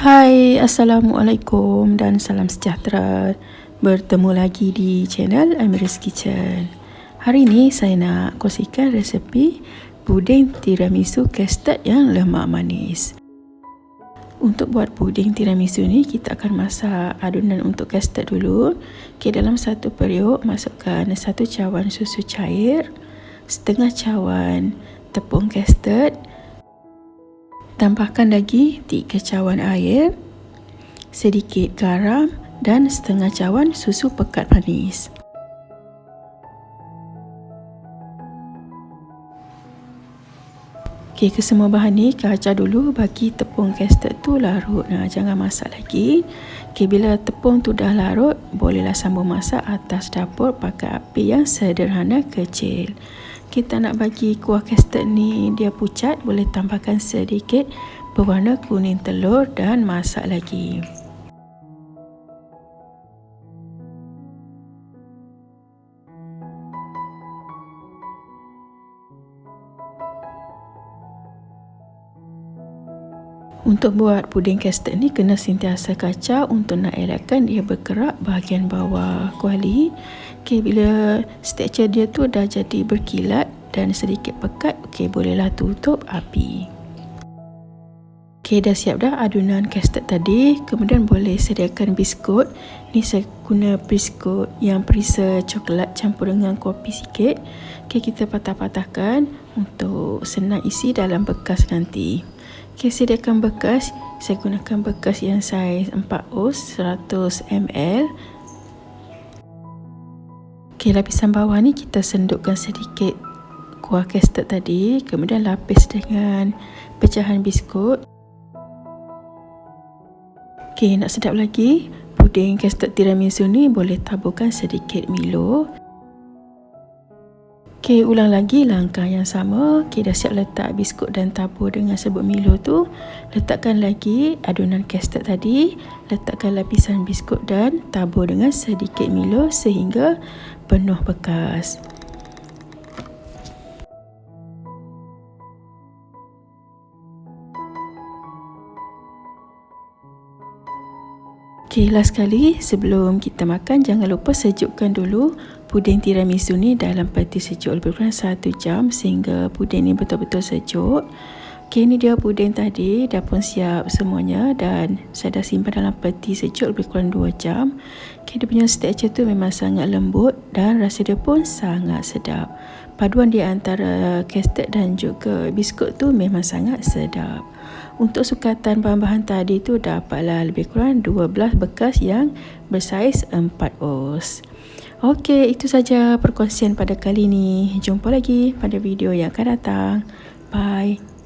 Hai, Assalamualaikum dan salam sejahtera. Bertemu lagi di channel Amira's Kitchen. Hari ini saya nak kongsikan resepi puding tiramisu custard yang lemak manis. Untuk buat puding tiramisu ni kita akan masak adunan untuk custard dulu. Okay, dalam satu periuk masukkan satu cawan susu cair, setengah cawan tepung custard, Tambahkan lagi 3 cawan air, sedikit garam dan setengah cawan susu pekat manis. Okey, ke semua bahan ni kacau dulu bagi tepung custard tu larut. Nah, jangan masak lagi. Okey, bila tepung tu dah larut, bolehlah sambung masak atas dapur pakai api yang sederhana kecil kita nak bagi kuah custard ni dia pucat boleh tambahkan sedikit berwarna kuning telur dan masak lagi Untuk buat puding custard ni kena sentiasa kacau untuk nak elakkan dia berkerak bahagian bawah kuali. Okey bila tekstur dia tu dah jadi berkilat dan sedikit pekat, okey bolehlah tutup api. Okey dah siap dah adunan custard tadi. Kemudian boleh sediakan biskut. Ni saya guna biskut yang perisa coklat campur dengan kopi sikit. Okey kita patah-patahkan untuk senang isi dalam bekas nanti. Okay, sediakan bekas. Saya gunakan bekas yang saiz 4 oz 100 ml. Okay, lapisan bawah ni kita sendukkan sedikit kuah custard tadi. Kemudian lapis dengan pecahan biskut. Okay, nak sedap lagi. Puding custard tiramisu ni boleh taburkan sedikit Milo. Okey, ulang lagi langkah yang sama. Okey, dah siap letak biskut dan tabur dengan serbuk Milo tu. Letakkan lagi adunan custard tadi. Letakkan lapisan biskut dan tabur dengan sedikit Milo sehingga penuh bekas. Okey, last sekali sebelum kita makan jangan lupa sejukkan dulu puding tiramisu ni dalam peti sejuk lebih kurang 1 jam sehingga puding ni betul-betul sejuk. Okey, ni dia puding tadi dah pun siap semuanya dan saya dah simpan dalam peti sejuk lebih kurang 2 jam. Okey, dia punya texture tu memang sangat lembut dan rasa dia pun sangat sedap. Paduan di antara custard dan juga biskut tu memang sangat sedap. Untuk sukatan bahan-bahan tadi tu dapatlah lebih kurang 12 bekas yang bersaiz 4 oz. Okey, itu saja perkongsian pada kali ini. Jumpa lagi pada video yang akan datang. Bye.